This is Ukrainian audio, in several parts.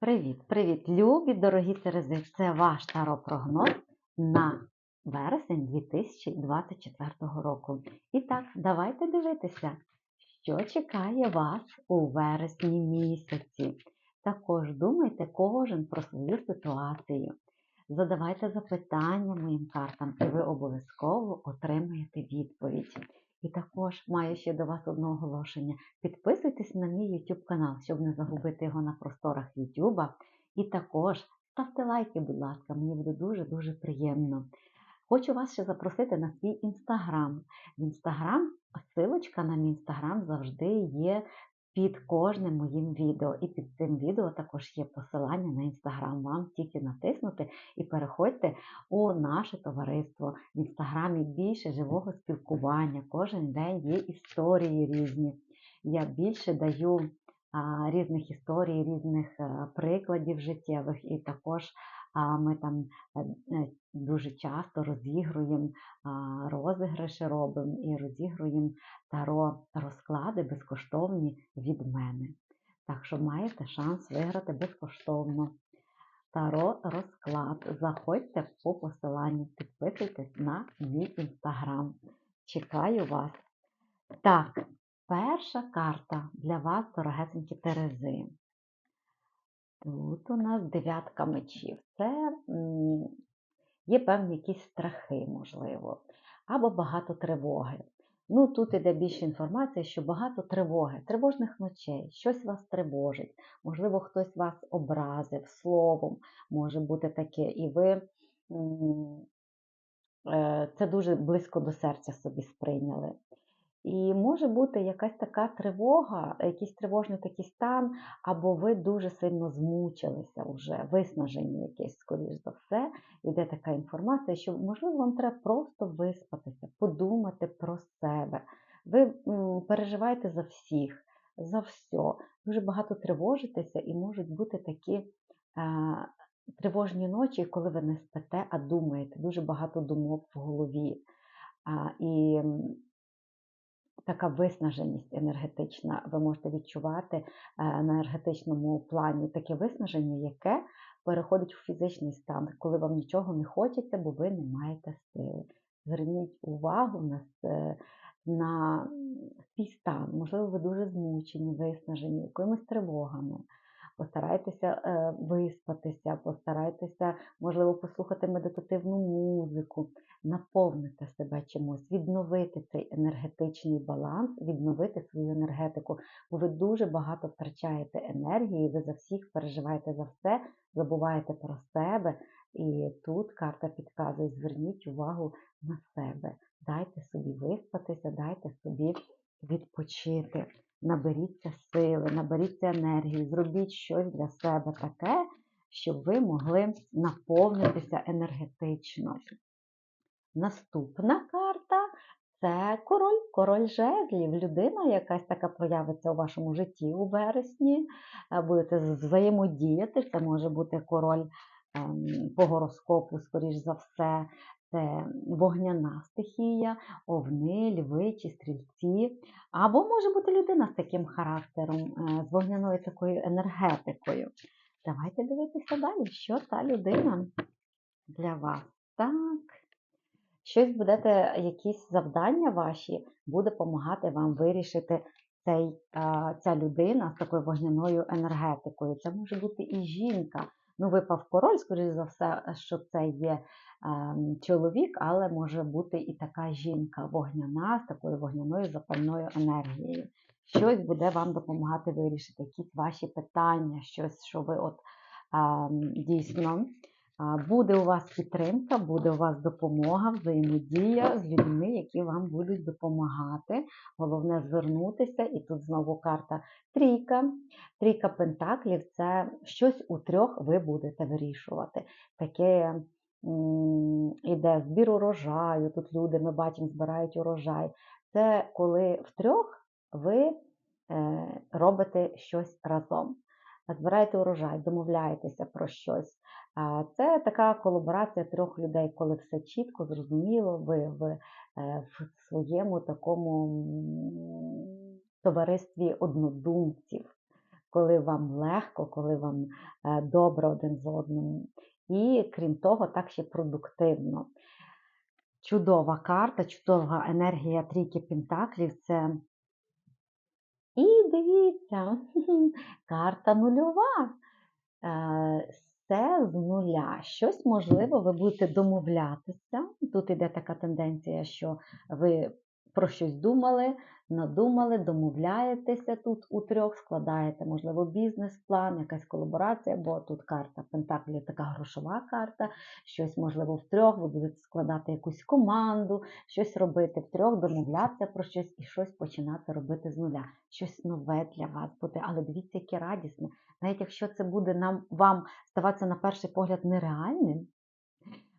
Привіт, привіт, любі дорогі Терези! Це ваш таро-прогноз на вересень 2024 року. І так, давайте дивитися, що чекає вас у вересні місяці. Також думайте кожен про свою ситуацію. Задавайте запитання моїм картам, і ви обов'язково отримаєте відповідь. І також маю ще до вас одне оголошення. Підписуйтесь на мій YouTube канал, щоб не загубити його на просторах YouTube. І також ставте лайки, будь ласка, мені буде дуже-дуже приємно. Хочу вас ще запросити на свій інстаграм. В інстаграм, ссылочка на мій інстаграм завжди є під кожним моїм відео. І під цим відео також є посилання на інстаграм. Вам тільки натиснути і переходьте у наше товариство. В інстаграмі більше живого спілкування. Кожен день є історії різні. Я більше даю різних історій, різних а, прикладів життєвих, і також ми там е, е, дуже часто розігруємо розіграші робимо і розігруємо таро розклади безкоштовні від мене. Так що маєте шанс виграти безкоштовно. Таро розклад. Заходьте по посиланню, підписуйтесь на мій інстаграм. Чекаю вас. Так, перша карта для вас, дорогесенькі Терези. Тут у нас дев'ятка мечів. Це є певні якісь страхи, можливо, або багато тривоги. Ну, тут іде більше інформації, що багато тривоги, тривожних ночей, щось вас тривожить, можливо, хтось вас образив словом, може бути таке, і ви е, це дуже близько до серця собі сприйняли. І може бути якась така тривога, якийсь тривожний такий стан, або ви дуже сильно змучилися вже, виснажені якесь, скоріш за все, йде така інформація, що, можливо, вам треба просто виспатися, подумати про себе. Ви переживаєте за всіх, за все. Дуже багато тривожитеся, і можуть бути такі тривожні ночі, коли ви не спите, а думаєте, дуже багато думок в голові. А, і така виснаженість енергетична. Ви можете відчувати е, на енергетичному плані таке виснаження, яке переходить у фізичний стан, коли вам нічого не хочеться, бо ви не маєте сили. Зверніть увагу на на свій стан. Можливо, ви дуже змучені, виснажені, якимись тривогами. Постарайтеся е, виспатися, постарайтеся, можливо, послухати медитативну музику, наповнити себе чимось, відновити цей енергетичний баланс, відновити свою енергетику, бо ви дуже багато втрачаєте енергії, ви за всіх переживаєте за все, забуваєте про себе. І тут карта підказує: зверніть увагу на себе, дайте собі виспатися, дайте собі відпочити. Наберіться сили, наберіться енергії, зробіть щось для себе таке, щоб ви могли наповнитися енергетично. Наступна карта це король, король жезлів, людина, якась така проявиться у вашому житті у вересні. Е, Будете взаємодіяти. Це може бути король ем, по гороскопу, скоріш за все. Це вогняна стихія, овни, льви чи стрільці. Або може бути людина з таким характером, е, з вогняною такою енергетикою. Давайте дивитися далі, що та людина для вас. Так. Щось будете, якісь завдання ваші буде допомагати вам вирішити цей, ця людина з такою вогняною енергетикою. Це може бути і жінка. Ну, випав король, скоріш за все, що це є ем, чоловік, але може бути і така жінка вогняна з такою вогняною запальною енергією. Щось буде вам допомагати вирішити, якісь ваші питання, щось, що ви от ем, дійсно. Буде у вас підтримка, буде у вас допомога, взаємодія з людьми, які вам будуть допомагати. Головне звернутися, і тут знову карта трійка. Трійка пентаклів це щось у трьох ви будете вирішувати. Таке іде збір урожаю. Тут люди, ми бачимо, збирають урожай. Це коли втрьох ви е, робите щось разом. Збираєте урожай, домовляєтеся про щось. Це така колаборація трьох людей, коли все чітко, зрозуміло, ви в, е, в своєму такому товаристві однодумців. коли вам легко, коли вам е, добре один з одним. І крім того, так ще продуктивно. Чудова карта, чудова енергія трійки Пентаклів це. І дивіться, карта нульова. Все з нуля. Щось можливо, ви будете домовлятися. Тут іде така тенденція, що ви про щось думали, надумали, домовляєтеся тут у трьох, складаєте, можливо, бізнес-план, якась колаборація, бо тут карта Пентаклів така грошова карта, щось, можливо, в трьох, ви будете складати якусь команду, щось робити в трьох, домовлятися про щось і щось починати робити з нуля. Щось нове для вас буде. Але дивіться, яке радісне. Навіть якщо це буде нам вам ставатися на перший погляд нереальним,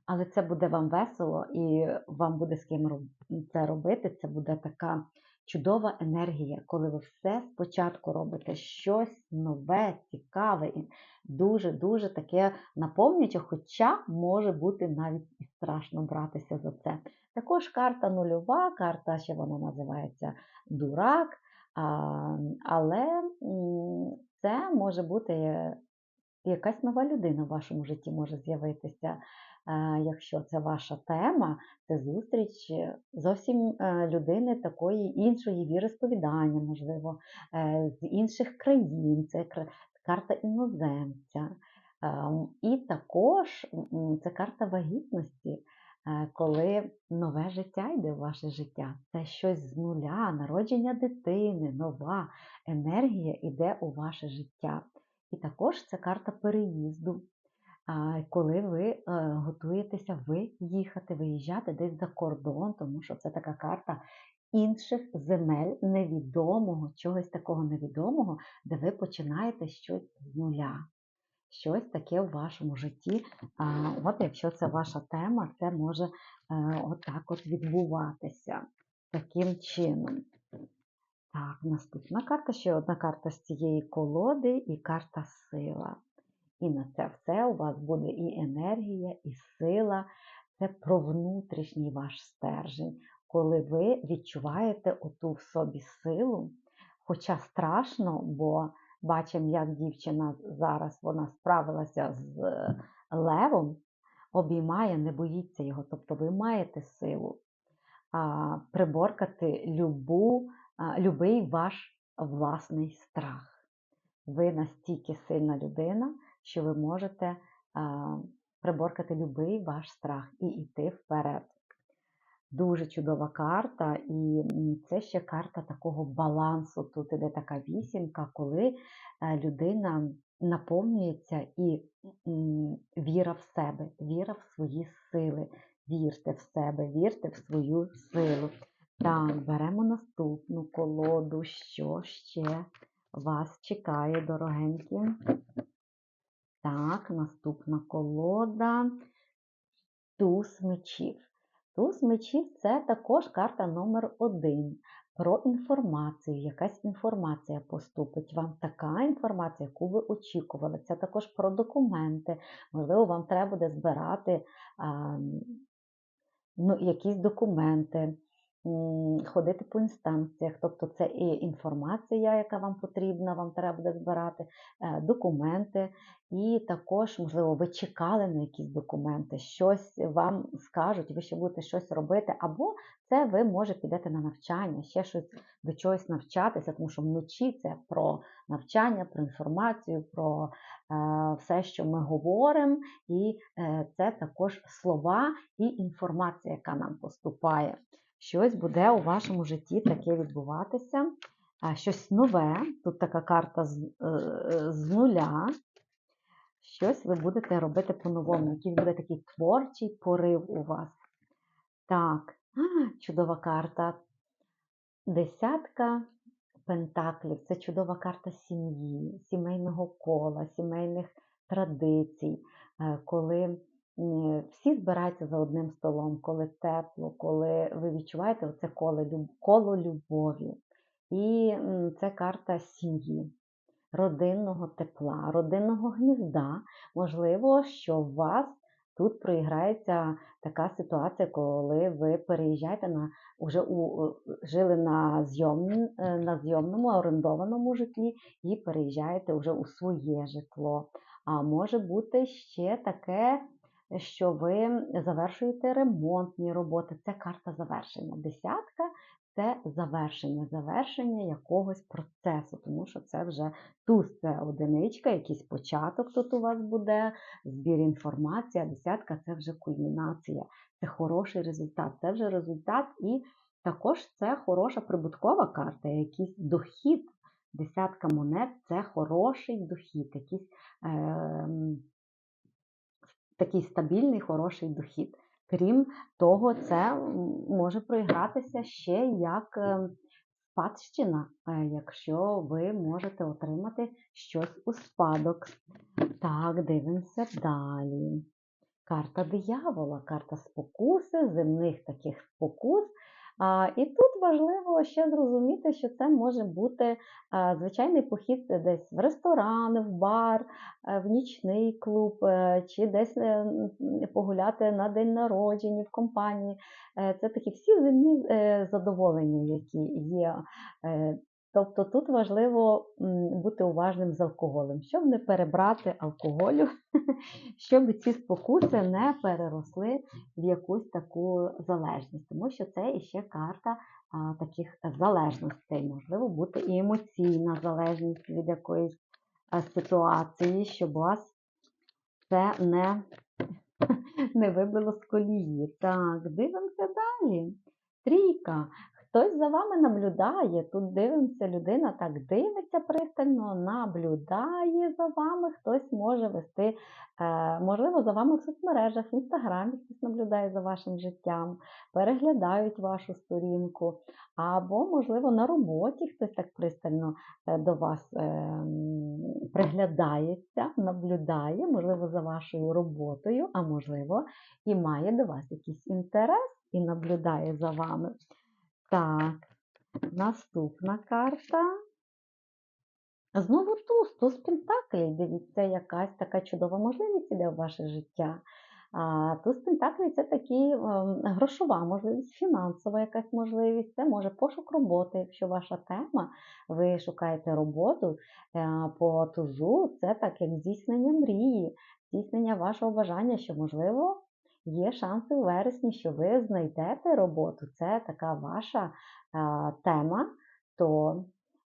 але це буде вам весело і вам буде з ким це робити. Це буде така чудова енергія, коли ви все спочатку робите щось нове, цікаве і дуже-дуже таке наповнююче, хоча може бути навіть і страшно братися за це. Також карта нульова, карта ще вона називається дурак, але це може бути якась нова людина в вашому житті може з'явитися. Е, Якщо це ваша тема, це зустріч е, зовсім е, людини такої іншої віросповідання, можливо, з інших країн, це карта іноземця. Ем, І також це карта вагітності, коли нове життя йде в ваше життя. Це щось з нуля, народження дитини, нова енергія йде у ваше життя. І також це карта переїзду. Коли ви е, готуєтеся ви їхати, виїжджати десь за кордон, тому що це така карта інших земель, невідомого, чогось такого невідомого, де ви починаєте щось з нуля. Щось таке в вашому житті. От якщо це ваша тема, це може е, отак от відбуватися таким чином. Так, наступна карта, ще одна карта з цієї колоди і карта сила. І на це все у вас буде і енергія, і сила. Це про внутрішній ваш стержень, коли ви відчуваєте оту в собі силу. Хоча страшно, бо бачимо, як дівчина зараз вона справилася з е, левом, обіймає, не боїться його. Тобто ви маєте силу а, приборкати любу, а, любий ваш власний страх. Ви настільки сильна людина, що ви можете приборкати любий ваш страх і йти вперед. Дуже чудова карта, і це ще карта такого балансу. Тут іде така вісімка, коли е, людина наповнюється і віра в себе, віра в свої сили. Вірте в себе, вірте в свою силу. Так, беремо наступну колоду. Що ще вас чекає, дорогенькі? Так, наступна колода. Туз мечів. Туз мечів це також карта номер один. Про інформацію. Якась інформація поступить. Вам така інформація, яку ви очікували. Це також про документи. Можливо, вам треба буде збирати а, ну, якісь документи, ходити по інстанціях. Тобто це і інформація, яка вам потрібна, вам треба буде збирати, е, документи. І також, можливо, ви чекали на якісь документи, щось вам скажуть, ви ще будете щось робити, або це ви може підете на навчання, ще щось до чогось навчатися, тому що вночі це про навчання, про інформацію, про е, все, що ми говоримо, і е, це також слова і інформація, яка нам поступає. Щось буде у вашому житті таке відбуватися, щось нове. Тут така карта з, е, з нуля. Щось ви будете робити по-новому, якийсь буде такий творчий порив у вас. Так, а, чудова карта. Десятка пентаклів це чудова карта сім'ї, сімейного кола, сімейних традицій, е, коли всі збираються за одним столом, коли тепло, коли ви відчуваєте оце коло, любові. І це карта сім'ї, родинного тепла, родинного гнізда. Можливо, що у вас тут проіграється така ситуація, коли ви переїжджаєте на уже у е, жили на зйомн, е, на зйомному орендованому житлі і переїжджаєте вже у своє житло. А може бути ще таке, що ви завершуєте ремонтні роботи. Це карта завершення. Десятка це завершення, завершення якогось процесу, тому що це вже туз це одиничка, якийсь початок тут у вас буде, збір інформації, а десятка це вже кульмінація, це хороший результат. Це вже результат, і також це хороша прибуткова карта, якийсь дохід. Десятка монет це хороший дохід, якийсь е, такий стабільний, хороший дохід. Крім того, це може проігратися ще як е, спадщина, е, якщо ви можете отримати щось у спадок. Так, дивимося далі. Карта диявола, карта спокуси, земних таких спокус. А, І тут важливо ще зрозуміти, що це може бути звичайний похід десь в ресторан, в бар, е, в нічний клуб, е, чи десь е, погуляти на день народження в компанії. Це такі всі земні задоволення, які є. Тобто тут важливо бути уважним з алкоголем, щоб не перебрати алкоголю, щоб ці спокуси не переросли в якусь таку залежність, тому що це іще карта а, таких залежностей. Можливо, бути і емоційна залежність від якоїсь ситуації, щоб вас це не, не вибило з колії. Так, дивимося далі. Трійка. Хтось за вами наблюдає, тут дивимося, людина так дивиться пристально, наблюдає за вами, хтось може вести, е, можливо, за вами в соцмережах, в інстаграмі хтось наблюдає за вашим життям, переглядають вашу сторінку, або, можливо, на роботі хтось так пристально е, до вас е, приглядається, наблюдає, можливо, за вашою роботою, а можливо, і має до вас якийсь інтерес і наблюдає за вами. Так, наступна карта. Знову туз, туз Пентаклей. Дивіться, якась така чудова можливість іде в ваше життя. Туз Пентаклей це такі ем, грошова можливість, фінансова якась можливість, це може пошук роботи. Якщо ваша тема, ви шукаєте роботу е, по тузу, це так як здійснення мрії, здійснення вашого бажання, що, можливо, Є шанси у вересні, що ви знайдете роботу. Це така ваша а, тема, то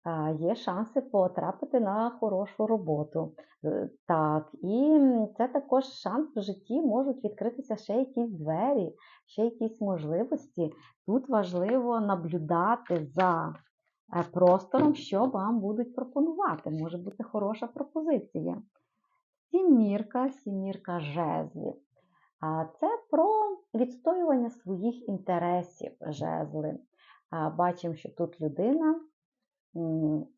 а, є шанси потрапити на хорошу роботу. Е, так, І це також шанс в житті можуть відкритися ще якісь двері, ще якісь можливості. Тут важливо наблюдати за е, простором, що вам будуть пропонувати. Може бути хороша пропозиція. Сімірка, сімірка жезлів. Це про відстоювання своїх інтересів жезли. Бачимо, що тут людина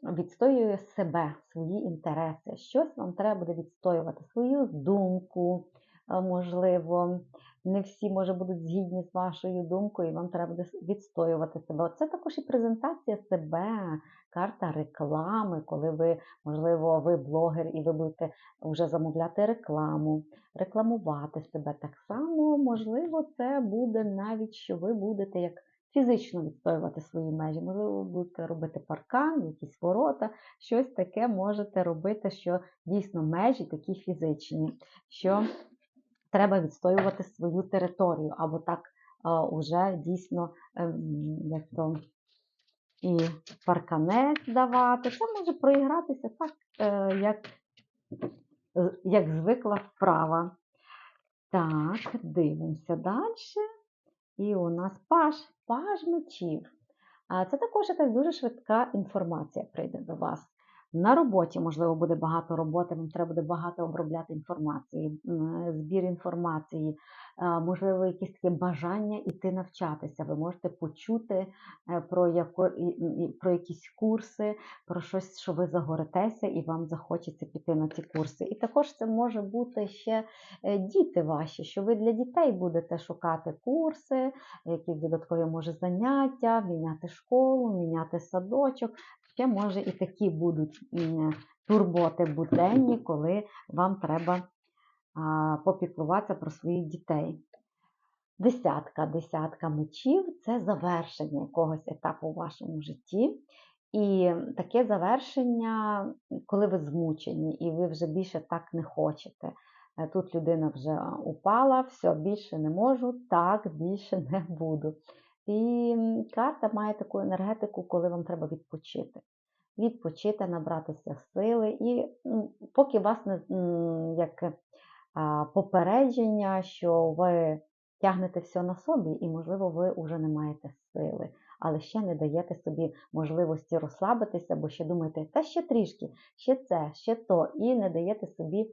відстоює себе, свої інтереси. Щось вам треба буде відстоювати, свою думку, можливо, не всі, може, будуть згідні з вашою думкою, і вам треба буде відстоювати себе. Це також і презентація себе, карта реклами, коли ви, можливо, блогер і ви будете вже замовляти рекламу, рекламувати себе так само, можливо, це буде навіть, що ви будете як. Фізично відстоювати свої межі, можливо, ви будете робити паркан, якісь ворота, щось таке можете робити, що дійсно межі такі фізичні, що треба відстоювати свою територію, або так уже дійсно ем, як то і парканець давати. Це може проігратися так, е, як як звикла вправа. Так, дивимося далі. І у нас паж, паж мечів. Це також якась дуже швидка інформація прийде до вас. На роботі, можливо, буде багато роботи, вам треба буде багато обробляти інформації, збір інформації, можливо, якісь таке бажання іти навчатися. Ви можете почути е, про яко, про якісь курси, про щось, що ви загоритеся, і вам захочеться піти на ці курси. І також це може бути ще е, діти ваші, що ви для дітей будете шукати курси, якісь додаткові може заняття, міняти школу, міняти садочок ще може і такі будуть турботи буденні, коли вам треба попіклуватися про своїх дітей. Десятка, десятка мечів це завершення якогось етапу в вашому житті. І таке завершення, коли ви змучені, і ви вже більше так не хочете. Е, Тут людина вже упала, все, більше не можу, так більше не буду. І карта має таку енергетику, коли вам треба відпочити. Відпочити, набратися сили, і поки вас не як попередження, що ви тягнете все на собі, і, можливо, ви вже не маєте сили, але ще не даєте собі можливості розслабитися, бо ще думаєте, та ще трішки, ще це, ще то, і не даєте собі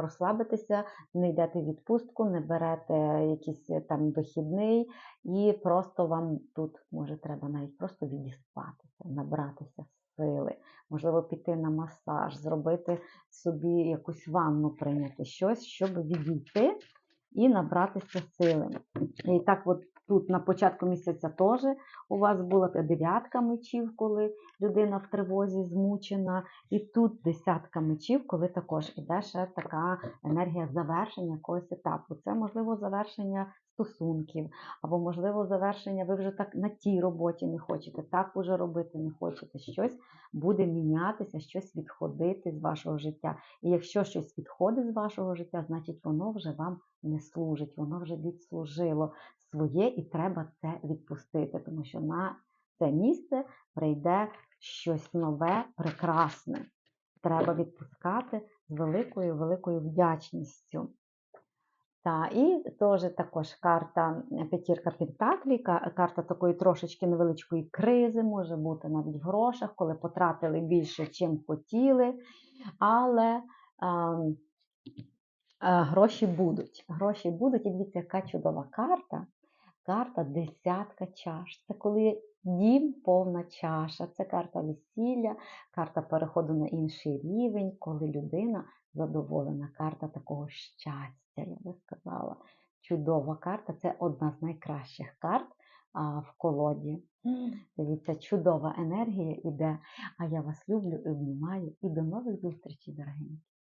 розслабитися, не йдете в відпустку, не берете якийсь е, там вихідний, і просто вам тут може треба навіть просто відіспатися, набратися сили, можливо, піти на масаж, зробити собі якусь ванну прийняти, щось, щоб відійти і набратися сили. І так, от тут на початку місяця теж у вас була дев'ятка мечів, коли людина в тривозі змучена, і тут десятка мечів, коли також іде ще така енергія завершення якогось етапу. Це можливо завершення стосунків, або можливо завершення, ви вже так на тій роботі не хочете, так уже робити не хочете. Щось буде мінятися, щось відходити з вашого життя. І якщо щось відходить з вашого життя, значить воно вже вам не служить, воно вже відслужило своє і треба це відпустити, тому що на це місце прийде щось нове, прекрасне. Треба відпускати з великою великою вдячністю. Та, і теж також карта е, п'ятірка Пентаклі, карта такої трошечки невеличкої кризи, може бути навіть в грошах, коли потратили більше, чим хотіли, але ем, е, гроші будуть. Гроші будуть, і дивіться, яка чудова карта. Карта десятка чаш. Це коли дім повна чаша. Це карта весілля, карта переходу на інший рівень, коли людина задоволена. Карта такого щастя, я би сказала. Чудова карта це одна з найкращих карт а, в колоді. Дивіться, чудова енергія іде. А я вас люблю і обнімаю. І до нових зустрічей, дорогенькі.